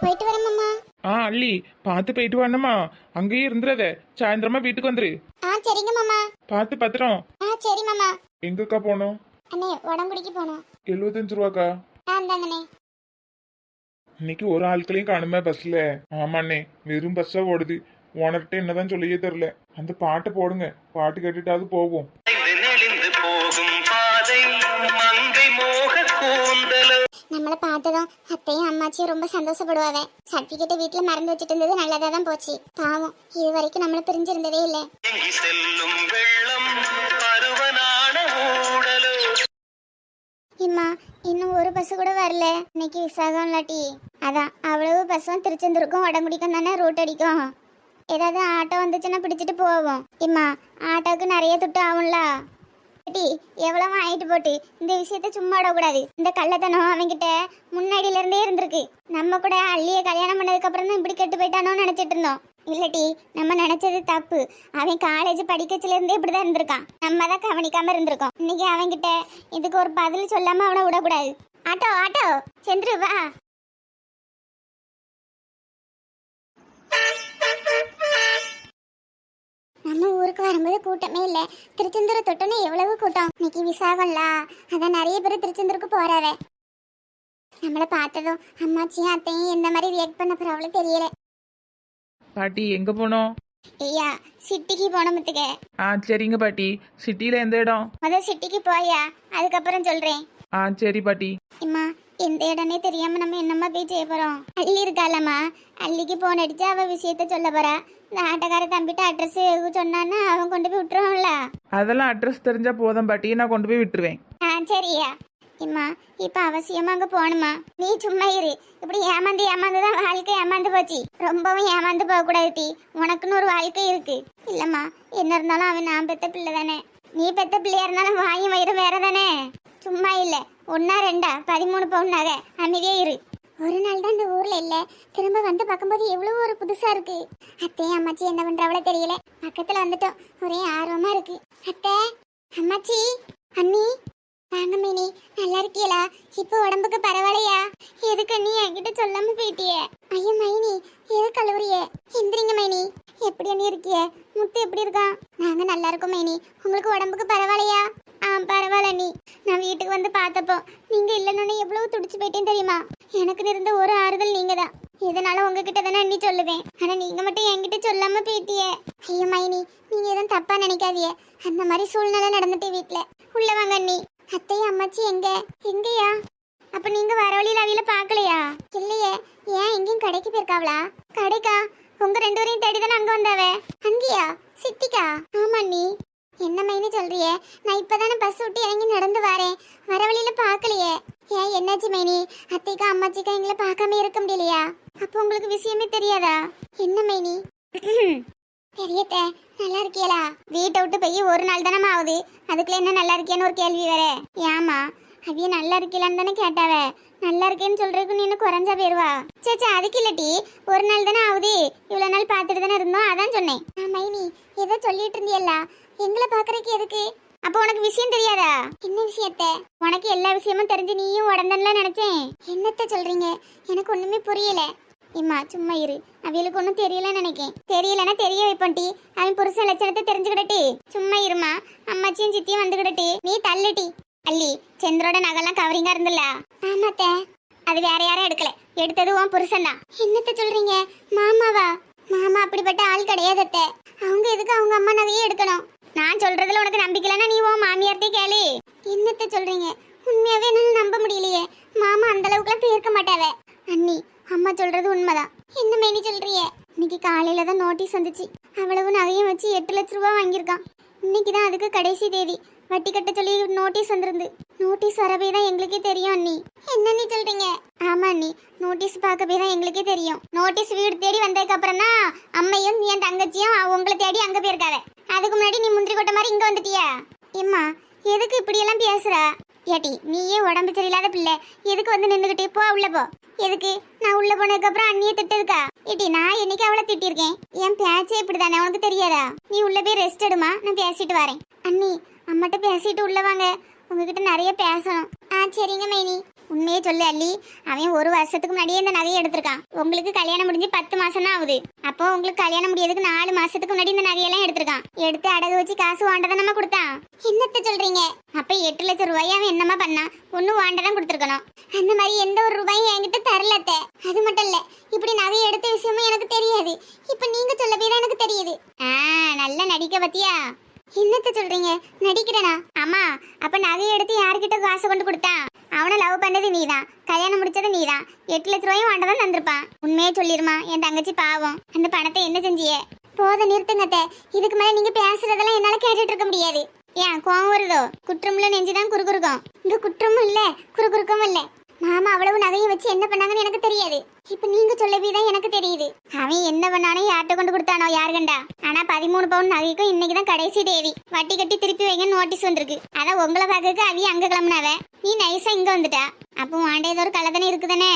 போயிட்டு வரேன் மாமா. ஆ அள்ளி பார்த்து போயிட்டு வானம்மா அங்கேயே இருந்துடாத. சாயந்தரமா வீட்டுக்கு வந்துரு. ஆ சரிங்க மாமா. பார்த்து பத்திரம். ஆ சரி மாமா. எங்கக்கா போனோம்? அண்ணே உடம்புடிக்கு போகணும் எழுபத்தஞ்சு ரூபாக்கா? ஆ இந்தாங்கண்ணே இன்னைக்கு ஒரு ஆட்களையும் காணுமே பஸ்ல. ஆமாண்ணே வெறும் பஸ்ஸா ஓடுது. ஓனர்கிட்ட என்னதான் சொல்லியே தெரில அந்த பாட்டை போடுங்க. பாட்டு கேட்டுட்டாவது போவோம். நம்மளை பார்த்ததும் அத்தையும் அம்மாச்சியும் ரொம்ப சந்தோஷப்படுவாவே. சர்டிஃபிகேட்டை வீட்டில் மறந்து வச்சுட்டு இருந்தது நல்லதாக தான் போச்சு. பாவம் இது வரைக்கும் நம்மளை பிரிஞ்சிருந்ததே இல்லை. இம்மா இன்னும் ஒரு பஸ் கூட வரல. இன்னைக்கு விசாகம் இல்லாட்டி. அதான் அவ்வளவு பஸ்ஸும் திருச்செந்தூருக்கும் உடம்புடிக்கும் தானே ரூட் அடிக்கும். ஏதாவது ஆட்டோ வந்துச்சுன்னா பிடிச்சிட்டு போவோம். இம்மா ஆட்டோவுக்கு நிறைய துட்டு ஆகும்ல. டி எவ்வளவு ஆயிட்டு போட்டு. இந்த விஷயத்த சும்மா விடக்கூடாது. இந்த கள்ளத்தனம் அவன்கிட்ட முன்னாடியில இருந்தே இருந்திருக்கு. நம்ம கூட அள்ளிய கல்யாணம் பண்ணதுக்கு அப்புறம் தான் இப்படி கெட்டு போயிட்டானோன்னு நினைச்சிட்டு இருந்தோம். இல்லட்டி நம்ம நினைச்சது தப்பு. அவன் காலேஜ் படிக்கச்சில இருந்தே இப்படிதான் இருந்திருக்கான். நம்ம தான் கவனிக்காம இருந்திருக்கோம். இன்னைக்கு அவன்கிட்ட இதுக்கு ஒரு பதில் சொல்லாம அவனை விடக்கூடாது. Auto auto. சென்று வா. நம்ம ஊருக்கு வரும்போது கூட்டமே இல்லை. திருச்செந்தூரை தொட்டோன்னே எவ்வளவு கூட்டம்? இன்னைக்கு விசாகம்ல அதான் நிறைய பேர் திருச்செந்தூருக்கு போறாவே. நம்மளை பார்த்ததும் அம்மாச்சியும் அத்தையும் எந்த மாதிரி ரியாக்ட் பண்ண போறாவளோ தெரியல. பாட்டி எங்க போனோம்? ஐயா சிட்டிக்கு போன முத்துக்க ஆ சரிங்க பாட்டி. சிட்டில எந்த இடம்? முத சிட்டிக்கு போயா? அதுக்கப்புறம் சொல்றேன். ஆ சரி பாட்டி. அம்மா எந்த இடம்னே தெரியாம நம்ம என்னம்மா போய் செய்ய போறோம்? அள்ளி இருக்காளம்மா. அள்ளிக்கு போன் அடிச்சு அவ விஷயத்த சொல்ல போறா. இந்த ஆட்டக்கார தம்பிட்ட அட்ரஸ் சொன்னான்னா அவன் கொண்டு போய் விட்டுருவான்ல? அதெல்லாம் அட்ரஸ் தெரிஞ்சா போதும் பாட்டி. நான் கொண்டு போய் விட்டுருவேன். ஆ சரியா. இம்மா இப்ப அவசியமா அங்க போகணுமா? நீ சும்மா இரு. இப்படி ஏமாந்து ஏமாந்து தான் வாழ்க்கை ஏமாந்து போச்சு. ரொம்பவும் ஏமாந்து போக கூடாது டி. உனக்குன்னு ஒரு வாழ்க்கை இருக்கு. இல்லம்மா என்ன இருந்தாலும் அவன் நான் பெத்த பிள்ளை தானே. நீ பெத்த பிள்ளையா இருந்தாலும் வாயும் வயிறு வேற தானே? சும்மா இல்ல. ஒன்னா ரெண்டா? பதிமூணு பவுன் நகை அமைதியே இரு. ஒரு நாள் தான் இந்த ஊர்ல இல்ல. திரும்ப வந்து பார்க்கும்போது எவ்வளவு ஒரு புதுசா இருக்கு. அத்தையும் அம்மாச்சி என்ன பண்றவளோ தெரியல. பக்கத்துல வந்துட்டோம். ஒரே ஆர்வமா இருக்கு. அத்தை அம்மாச்சி அண்ணி. வாங்க மீனி. நல்லா இருக்கியலா இப்போ உடம்புக்கு பரவாயில்லையா? எதுக்கு நீ என்கிட்ட சொல்லாம போயிட்டியே? ஐயோ மைனி. எது கழுவுறியே? எந்திரிங்க மைனி. எப்படி அண்ணி இருக்கிய? முத்து எப்படி இருக்கான்? நாங்க நல்லா இருக்கோம் மைனி. உங்களுக்கு உடம்புக்கு பரவாயில்லையா? ஆ பரவாயில்ல நீ. நான் வீட்டுக்கு வந்து பார்த்தப்போ நீங்க இல்லைன்னு எவ்வளவு துடிச்சு போயிட்டேன் தெரியுமா? எனக்கு இருந்த ஒரு ஆறுதல் நீங்க தான் இதனால உங்ககிட்ட தானே அண்ணி சொல்லுவேன். ஆனா நீங்க மட்டும் என்கிட்ட சொல்லாம போயிட்டியே. ஐயோ மைனி நீங்க எதுவும் தப்பா நினைக்காதியே அந்த மாதிரி சூழ்நிலை நடந்துட்டு வீட்டில் உள்ள வாங்க அண்ணி. அத்தையும் அம்மாச்சி எங்க? எங்கயா? அப்ப நீங்க வர வழியில அவியில பாக்கலையா இல்லையே. ஏன் எங்கேயும் கடைக்கு போயிருக்காவளா? கடைக்கா? உங்க ரெண்டு பேரையும் தேடி தானே அங்க வந்தாவே? அங்கேயா? சிட்டிக்கா ஆமா நீ என்ன மைனி சொல்றியே? நான் இப்பதானே பஸ் விட்டு இறங்கி நடந்து வரேன். வர வழியில பாக்கலையே ஏன் என்னாச்சு மைனி? அத்தைக்கா அம்மாச்சிக்கா எங்களை பார்க்காம இருக்க முடியலையா? அப்போ உங்களுக்கு விஷயமே தெரியாதா? என்ன மைனி? பெரியத்த நல்லா இருக்கியலா வீட்டை விட்டு போய் ஒரு நாள் தானே ஆகுது. அதுக்குள்ள என்ன நல்லா இருக்கியான்னு ஒரு கேள்வி வேற. ஏமா அவிய நல்லா இருக்கலான்னு தானே கேட்டாவ. நல்லா இருக்கேன்னு சொல்றதுக்கு நீ இன்னும் குறைஞ்சா போயிருவா. சேச்சா அதுக்கு இல்லட்டி ஒரு நாள் தானே ஆகுது. இவ்வளோ நாள் பார்த்துட்டு தானே இருந்தோம். சொன்னேன். ஆ, மைனி ஏதோ சொல்லிட்டு இருந்தியல்ல. எங்களை பாக்குறதுக்கு எதுக்கு? அப்போ உனக்கு விஷயம் தெரியாதா? என்ன விஷயத்த? உனக்கு எல்லா விஷயமும் தெரிஞ்சு நீயும் உடந்தன்ல நினைச்சேன். என்னத்த சொல்றீங்க? எனக்கு ஒண்ணுமே புரியல. இம்மா சும்மா இரு. அவளுக்கு ஒன்றும் தெரியலன்னு நினைக்கேன். தெரியலன்னா தெரிய வைப்போன்டி அவன் புருஷன் லட்சணத்தை தெரிஞ்சுக்கிடட்டி சும்மா இருமா. அம்மாச்சியும் சித்தியும் வந்துக்கிடட்டி நீ தள்ளுட்டி அள்ளி சந்திரோட நகைலாம் கவரிங்கா இருந்துல்ல? ஆமாத்த. அது வேற யாரும் எடுக்கல. எடுத்தது உன் புருஷன் தான். என்னத்த சொல்றீங்க? மாமாவா? மாமா அப்படிப்பட்ட ஆள் கிடையாது அத்தை. அவங்க எதுக்கு அவங்க அம்மா நகையே எடுக்கணும்? நான் சொல்றதுல உனக்கு நம்பிக்கலன்னா நீ உன் மாமியார்ட்டே கேளு. என்னத்த சொல்றீங்க? உண்மையாவே என்னால நம்ப முடியலையே. மாமா அந்த அளவுக்குலாம் தீர்க்க மாட்டாவ. அண்ணி அம்மா சொல்றது உண்மைதான். என்ன மேனி சொல்றிய இன்னைக்கு காலையில தான் நோட்டீஸ் வந்துச்சு. அவ்வளவு நகையும் வச்சு எட்டு லட்ச ரூபா வாங்கியிருக்கான். இன்னைக்கு தான் அதுக்கு கடைசி தேதி. வட்டி கட்ட சொல்லி நோட்டீஸ் வந்திருந்து. நோட்டீஸ் வரவே தான் எங்களுக்கே தெரியும் அண்ணி. என்ன நீ சொல்றீங்க? ஆமா அண்ணி. நோட்டீஸ் பார்க்கவே தான் எங்களுக்கே தெரியும். நோட்டீஸ் வீடு தேடி வந்ததுக்கு அப்புறம்னா அம்மையும் என் தங்கச்சியும் உங்களை தேடி அங்க போயிருக்காவ அதுக்கு முன்னாடி நீ முந்திரி கொட்ட மாதிரி இங்க வந்துட்டியா? எம்மா எதுக்கு இப்படி எல்லாம் பேசுற? ஏட்டி நீயே உடம்பு சரியில்லாத பிள்ளை. எதுக்கு வந்து நின்னுகிட்டு போ உள்ள போ. எதுக்கு? நான் உள்ள போனதுக்கு அப்புறம் அண்ணிய திட்டதுக்கா? ஏட்டி நான் என்னைக்கு அவளை திட்டிருக்கேன் என் பேச்சே இப்படிதானே உனக்கு தெரியாதா? நீ உள்ள போய் ரெஸ்ட் எடுமா நான் பேசிட்டு வரேன். அண்ணி அம்மாட்ட பேசிட்டு உள்ள வாங்க. உங்ககிட்ட நிறைய பேசணும். ஆ சரிங்க மைனி. உண்மையே சொல்லு அள்ளி. அவன் ஒரு வருஷத்துக்கு முன்னாடியே இந்த நகையை எடுத்திருக்கான். உங்களுக்கு கல்யாணம் முடிஞ்சு பத்து மாசம் தான் ஆகுது. அப்போ உங்களுக்கு கல்யாணம் முடியறதுக்கு நாலு மாசத்துக்கு முன்னாடி இந்த நகையெல்லாம் எடுத்திருக்கான். எடுத்து அடகு வச்சு காசு வாண்டதை நம்ம கொடுத்தான். என்னத்த சொல்றீங்க? அப்ப எட்டு லட்சம் ரூபாய் அவன் என்னமா பண்ணான்? ஒன்னும் வாண்டதான் கொடுத்துருக்கணும். அந்த மாதிரி எந்த ஒரு ரூபாயும் என்கிட்ட தரலத்த அது மட்டும் இல்ல இப்படி நகை எடுத்த விஷயமும் எனக்கு தெரியாது. இப்ப நீங்க சொல்ல போய் எனக்கு தெரியுது. ஆ நல்ல நடிக்க பத்தியா? என்னத்த சொல்றீங்க? நடிக்கிறேனா? அம்மா அப்ப நகை எடுத்து யார்கிட்ட காசு கொண்டு கொடுத்தான்? அவனை லவ் பண்ணது நீதான். கல்யாணம் முடிச்சது நீதான். எட்டு லட்ச ரூபாயும் வாண்டதான் தந்திருப்பான். உண்மையே சொல்லிருமா? என் தங்கச்சி பாவம். அந்த பணத்தை என்ன செஞ்சிய? போத நிறுத்துங்கத்த. இதுக்கு மேல நீங்க பேசுறதெல்லாம் என்னால கேட்டுட்டு இருக்க முடியாது. ஏன் கோவம் வருதோ? குற்றமுள்ள நெஞ்சுதான் குறுகுறுக்கும். இந்த குற்றமும் இல்ல குறுகுறுக்கும் இல்ல. மாமா அவ்வளவு நகையை வச்சு என்ன பண்ணாங்கன்னு எனக்கு தெரியாது. இப்ப நீங்க சொல்லவே தான் எனக்கு தெரியுது. அவன் என்ன பண்ணானோ யார்கிட்ட கொண்டு கொடுத்தானோ யார் கண்டா? மூணு பவுன் நகைக்கும் இன்னைக்கு தான் கடைசி தேதி. வட்டி கட்டி திருப்பி வைங்க நோட்டீஸ் வந்திருக்கு. அதான் உங்களை பார்க்கறதுக்கு அவிய அங்க கிளம்புனாவ. நீ நைஸா இங்க வந்துட்டா. அப்போ வாண்ட ஏதோ ஒரு கலதனை இருக்குதானே?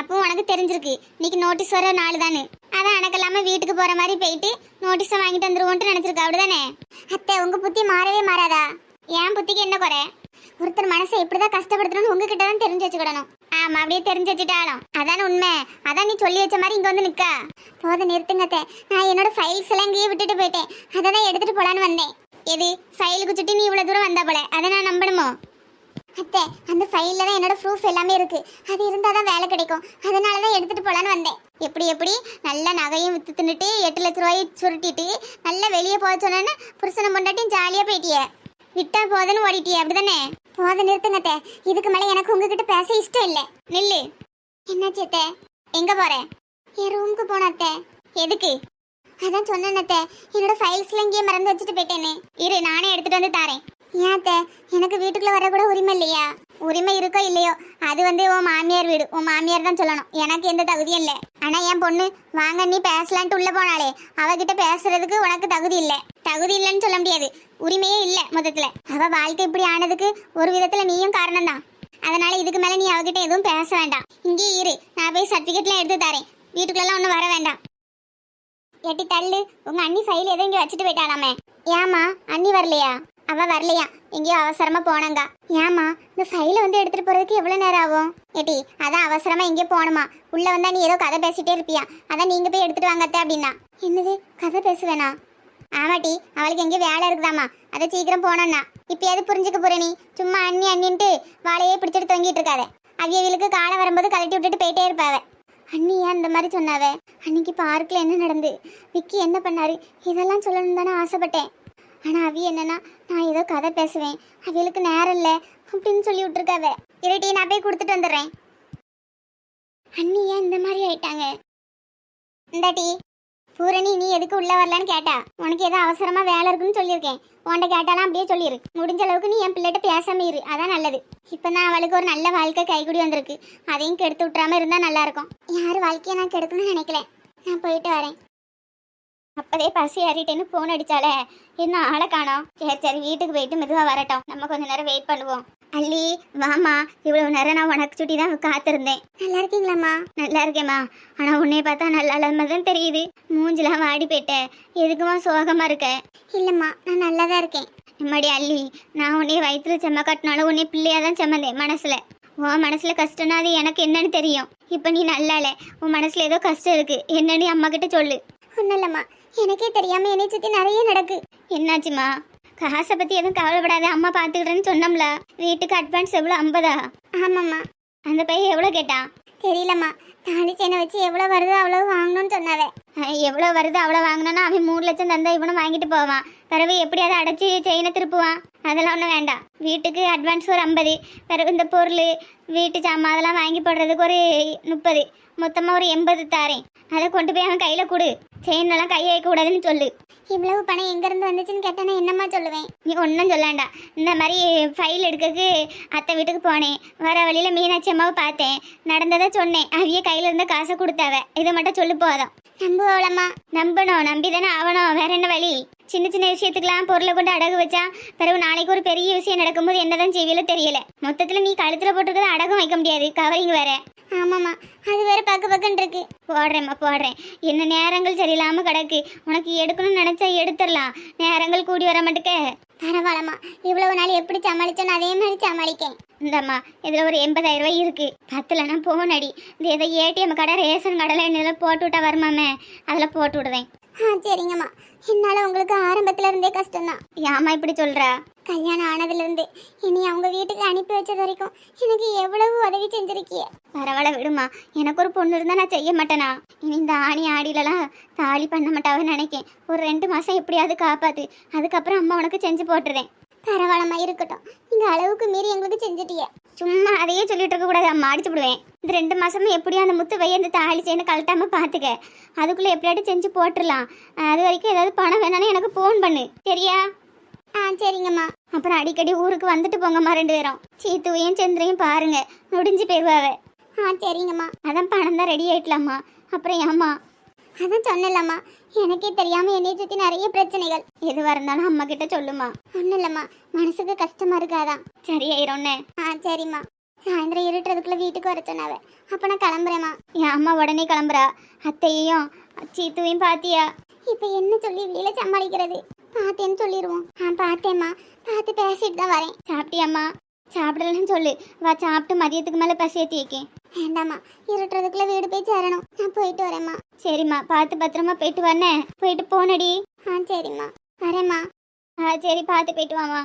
அப்போ உனக்கு தெரிஞ்சிருக்கு. இன்னைக்கு நோட்டீஸ் வர நாள் தானே. அதான் அணக்கல்லாம வீட்டுக்கு போற மாதிரி போயிட்டு நோட்டீஸை வாங்கிட்டு வந்துருவோன்ட்டு நினைச்சிருக்கா அப்படிதானே? அத்தை உங்க புத்தி மாறவே மாறாதா? என் புத்திக்கு என்ன குறை? ஒருத்தர் மனசை எப்படிதான் கஷ்டப்படுத்தணும்னு உங்ககிட்ட தான் தெரிஞ்சு வச்சுக்கிடணும். ஆமா அப்படியே தெரிஞ்சு வச்சுட்டாலும். அதான உண்மை. அதான் நீ சொல்லி வச்ச மாதிரி இங்க வந்து நிக்க. போத நிறுத்துங்கத்த நான் என்னோட ஃபைல்ஸ் எல்லாம் இங்கேயே விட்டுட்டு போயிட்டேன். அதை தான் எடுத்துட்டு போலான்னு வந்தேன். எது? ஃபைலுக்கு சுட்டி நீ இவ்வளவு தூரம் வந்தா போல. அதை நான் நம்பணுமோ? அத்தை அந்த ஃபைல்ல தான் என்னோட ப்ரூஃப் எல்லாமே இருக்கு. அது இருந்தால் தான் வேலை கிடைக்கும். அதனால தான் எடுத்துட்டு போலான்னு வந்தேன். எப்படி எப்படி? நல்ல நகையும் வித்து தின்னுட்டு எட்டு லட்ச ரூபாயை சுருட்டிட்டு நல்லா வெளியே போக சொன்னேன்னு புருஷனை பொண்டாட்டியும் ஜாலியாக போயிட்டிய. விட்டா போதுன்னு ஓடிட்டிய அப்படிதானே? போத நிறுத்துங்கத்தே. இதுக்கு மேலே எனக்கு உங்ககிட்ட பேச இஷ்டம் இல்லை. நில்லு. என்னாச்சு அத்தை? எங்க போற? என் ரூமுக்கு போனத்தே எதுக்கு? அதான் சொன்னேன்னத்தே என்னோட ஃபைல்ஸ்ல இங்கேயே மறந்து வச்சுட்டு போயிட்டேனே. இரு நானே எடுத்துட்டு வந்து தாரேன். ஏன் எனக்கு வீட்டுக்குள்ள வர கூட உரிமை இல்லையா? உரிமை இருக்கோ இல்லையோ? அது வந்து உன் மாமியார் வீடு. உன் மாமியார் தான் சொல்லணும். எனக்கு எந்த தகுதியும் இல்லை. ஆனா என் பொண்ணு வாங்க நீ பேசலான்ட்டு உள்ள போனாலே அவகிட்ட பேசுறதுக்கு உனக்கு தகுதி இல்லை. தகுதி இல்லைன்னு சொல்ல முடியாது. உரிமையே இல்லை மொத்தத்துல. அவ வாழ்க்கை இப்படி ஆனதுக்கு ஒரு விதத்துல நீயும் காரணம் தான் அதனால இதுக்கு மேல நீ அவகிட்ட எதுவும் பேச வேண்டாம். இங்கே இரு. நான் போய் சர்டிபிகேட்லாம் எடுத்து தரேன். வீட்டுக்குள்ளெல்லாம் ஒன்றும் வர வேண்டாம். எட்டி தள்ளு. உங்க அண்ணி ஃபைல் எதுவும் இங்கே வச்சுட்டு போயிட்டாலாமே ஏமா அண்ணி வரலையா? அவ வரலையா? எங்கேயோ அவசரமா போனாங்க. ஏமா இந்த ஃபைல வந்து எடுத்துட்டு போறதுக்கு எவ்வளவு நேரம் ஆகும்? ஏட்டி அதான் அவசரமா எங்கேயோ போகணுமா? உள்ள வந்தா நீ ஏதோ கதை பேசிட்டே இருப்பியா? அதான் நீங்க போய் எடுத்துட்டு வாங்கத்த அப்படின்னா. என்னது? கதை பேசுவேனா? ஆமாட்டி அவளுக்கு எங்கேயோ வேலை இருக்குதாமா அதை சீக்கிரம் போனோம்னா. இப்பயாவது புரிஞ்சுக்க போற நீ? சும்மா அண்ணி அண்ணின்ட்டு வாழையே பிடிச்சிட்டு தொங்கிட்டு இருக்காத. அவியவிலுக்கு காலை வரும்போது கழட்டி விட்டுட்டு போயிட்டே இருப்பாவே. அண்ணி ஏன் இந்த மாதிரி சொன்னாவே? அன்னைக்கு பார்க்கில் என்ன நடந்து? விக்கி என்ன பண்ணாரு? இதெல்லாம் சொல்லணும் தானே ஆசைப்பட்டேன். ஆனால் அவி என்னன்னா நான் ஏதோ கதை பேசுவேன். அவளுக்கு நேரம் இல்லை. அப்படின்னு சொல்லி விட்டுருக்காவ. இருட்டி நான் போய் கொடுத்துட்டு வந்துடுறேன். அண்ணி ஏன் இந்த மாதிரி ஆயிட்டாங்க? இந்தாட்டி பூரணி நீ எதுக்கு உள்ள வரலான்னு கேட்டா. உனக்கு ஏதோ அவசரமா வேலை இருக்குன்னு சொல்லியிருக்கேன். உன்கிட்ட கேட்டாலாம் அப்படியே சொல்லிடு முடிஞ்ச அளவுக்கு நீ என் பிள்ளைகிட்ட பேசாம இரு. அதான் நல்லது. இப்போ நான் அவளுக்கு ஒரு நல்ல வாழ்க்கை கைக்குடி வந்திருக்கு. அதையும் கெடுத்து விட்டுறாம இருந்தா நல்லா இருக்கும். யார் வாழ்க்கையை நான் கெடுக்கணும்னு நினைக்கல. நான் போயிட்டு வரேன். அப்பதே பசி ஏறிட்டேன்னு ஃபோன் அடிச்சாலே என்ன ஆளை காணோம்? சரி சரி வீட்டுக்கு போயிட்டு மெதுவாக வரட்டும். நம்ம கொஞ்ச நேரம் வெயிட் பண்ணுவோம். அல்லி வாமா இவ்வளவு நேரம் நான் உனக்கு சுட்டி தான் காத்திருந்தேன். நல்லா இருக்கீங்களாம்மா? நல்லா இருக்கேம்மா. ஆனா உன்னைய பார்த்தா நல்லா இல்லாம தான் தெரியுது. மூஞ்சிலாம் வாடி போயிட்டேன் எதுக்குமா சோகமா இருக்க? இல்லம்மா நான் நல்லா தான் இருக்கேன். நம்மடி அல்லி நான் உன்னைய வயிற்றுல செம்ம கட்டினாலும் உன்னை பிள்ளையா தான் செம்மந்தேன் மனசுல. உன் மனசுல கஷ்டம்னா அது எனக்கு என்னன்னு தெரியும். இப்போ நீ நல்லால. உன் மனசுல ஏதோ கஷ்டம் இருக்கு. என்னன்னு அம்மா கிட்ட சொல்லு. ஒன்றும் இல்லைம்மா. எனக்கே தெரியாம என்னை சுத்தி நிறைய நடக்கு. என்னாச்சுமா? காசை பத்தி எதுவும் கவலைப்படாத அம்மா பாத்துக்கிட்டேன்னு சொன்னோம்ல. வீட்டுக்கு அட்வான்ஸ் எவ்வளோ ஐம்பதா? ஆமாம்மா. அந்த பையன் எவ்வளோ கேட்டான் தெரியலம்மா. தாலி செயினை வச்சு எவ்வளோ வருதோ அவ்வளோ வாங்கணும்னு சொன்னாவே. எவ்வளோ வருது அவ்வளோ வாங்கினா அவன் மூணு லட்சம் தந்தா இவனும் வாங்கிட்டு போவான். பிறகு எப்படி அதை அடைச்சி செயினை திருப்புவான். அதெல்லாம் ஒன்றும் வேண்டாம். வீட்டுக்கு அட்வான்ஸ் ஒரு ஐம்பது. பிறகு இந்த பொருள் வீட்டு சாமான் அதெல்லாம் வாங்கி போடுறதுக்கு ஒரு முப்பது. மொத்தமாக ஒரு எண்பது தாரேன். அதை கொண்டு போய் அவன் கையில் கொடு. செயின் எல்லாம் கை வைக்க கூடாதுன்னு சொல்லு. இவ்வளவு பணம் எங்கேருந்து வந்துச்சுன்னு கேட்டேன்னா நான் என்னம்மா சொல்லுவேன்? நீ ஒன்றும் சொல்ல வேண்டாம் இந்த மாதிரி ஃபைல் எடுக்கிறதுக்கு அத்தை வீட்டுக்கு போனேன். வர வழியில் மீனாட்சி அம்மாவை பார்த்தேன். நடந்ததை சொன்னேன். அவிய கையில் இருந்த காசை கொடுத்தாவ. இதை மட்டும் சொல்லு போதும். நம்புவாளம்மா நம்பணும். நம்பி தானே ஆகணும் வேற என்ன வழி? சின்ன சின்ன விஷயத்துக்கெல்லாம் பொருளை கொண்டு அடகு வச்சா பிறகு நாளைக்கு ஒரு பெரிய விஷயம் நடக்கும்போது என்னதான் செய்வியல தெரியல. மொத்தத்தில் நீ கழுத்தில் போட்டுருக்கத அடகம் வைக்க முடியாது. கவரிங் வேற. ஆமாம்மா. அது வேற பக்க பக்கன்னு இருக்கு. போடுறேம்மா போடுறேன். என்ன நேரங்கள் சரியில்லாமல் கிடக்கு. உனக்கு எடுக்கணும்னு நினச்சா எடுத்துடலாம். நேரங்கள் கூடி வர மாட்டேக்க. பரவாயில்லம்மா. இவ்வளவு நாள் எப்படி சமாளிச்சோன்னு அதே மாதிரி சமாளிக்கேன். இந்தம்மா இதில் ஒரு எண்பதாயிரம் ரூபாய் இருக்கு. பத்துலனா போனடி. இந்த ஏதோ ஏடிஎம் கடை ரேஷன் கடையில் என்ன போட்டு விட்டா வருமாமே. அதில் போட்டு விடுவேன். ஆ சரிங்கம்மா. என்னால் உங்களுக்கு ஆரம்பத்துல இருந்தே கஷ்டம்தான். ஏமா இப்படி சொல்கிறா கல்யாணம் ஆனதுலேருந்து. இனி அவங்க வீட்டுக்கு அனுப்பி வச்சது வரைக்கும் எனக்கு எவ்வளவு உதவி செஞ்சிருக்கிய. பரவாயில்ல விடுமா. எனக்கு ஒரு பொண்ணு இருந்தால் நான் செய்ய மாட்டேனா? இனி இந்த ஆணி ஆடிலலாம் தாலி பண்ண மாட்டாவன்னு நினைக்கேன். ஒரு ரெண்டு மாதம் எப்படியாவது காப்பாற்று அதுக்கப்புறம் அம்மா உனக்கு செஞ்சு போட்டுறேன். பரவாயில்லம்மா இருக்கட்டும். இந்த அளவுக்கு மீறி எங்களுக்கு செஞ்சுட்டிய. சும்மா அதையே சொல்லிட்டு இருக்க கூடாது அம்மா. அடிச்சு விடுவேன் இந்த ரெண்டு மாசமும் எப்படியும் அந்த முத்து வைய அந்த தாலி செயினை கழட்டாம பாத்துக்க. அதுக்குள்ள எப்படியாட்டும் செஞ்சு போட்டுடலாம். அது வரைக்கும் ஏதாவது பணம் வேணாலும் எனக்கு ஃபோன் பண்ணு. சரியா? ஆ சரிங்கம்மா. அப்புறம் அடிக்கடி ஊருக்கு வந்துட்டு போங்கம்மா ரெண்டு பேரும். சீத்துவையும் சந்திரையும் பாருங்க. முடிஞ்சு போயிடுவாவே ஆ சரிங்கம்மா. அதான் பணம் தான் ரெடி ஆயிட்டலாம்மா. அப்புறம் ஏம்மா? அதான் சொன்னலம்மா எனக்கே தெரியாம என்னை சுத்தி நிறைய பிரச்சனைகள். எதுவா இருந்தாலும் அம்மா கிட்ட சொல்லுமா. ஒன்னும் இல்லம்மா மனசுக்கு கஷ்டமா இருக்காதான். சரி ஆயிரும்னு ஆ சரிம்மா. சாயந்தரம் இருட்டுறதுக்குள்ள வீட்டுக்கு வர சொன்னாவே. அப்ப நான் கிளம்புறேம்மா. என் அம்மா உடனே கிளம்புறா. அத்தையையும் சீத்துவையும் பாத்தியா? இப்ப என்ன சொல்லி வீல சமாளிக்கிறது? பார்த்தேன்னு சொல்லிடுவோம் ஆ பார்த்தேம்மா பார்த்து பேசிட்டு தான் வரேன். சாப்பிட்டியாம்மா? சாப்பிடலன்னு சொல்லு. வா சாப்பிட்டு மதியத்துக்கு மேலே பசி ஏற்றி வைக்கேன் வேண்டாம்மா. இருட்டுறதுக்குள்ள வீடு போய் சேரணும். நான் போயிட்டு வரேம்மா. சரிம்மா பார்த்து பத்திரமா போயிட்டு வரனே போயிட்டு போனடி. ஆ சரிம்மா. வரேம்மா. ஆ சரி பார்த்து போயிட்டு வாம்மா.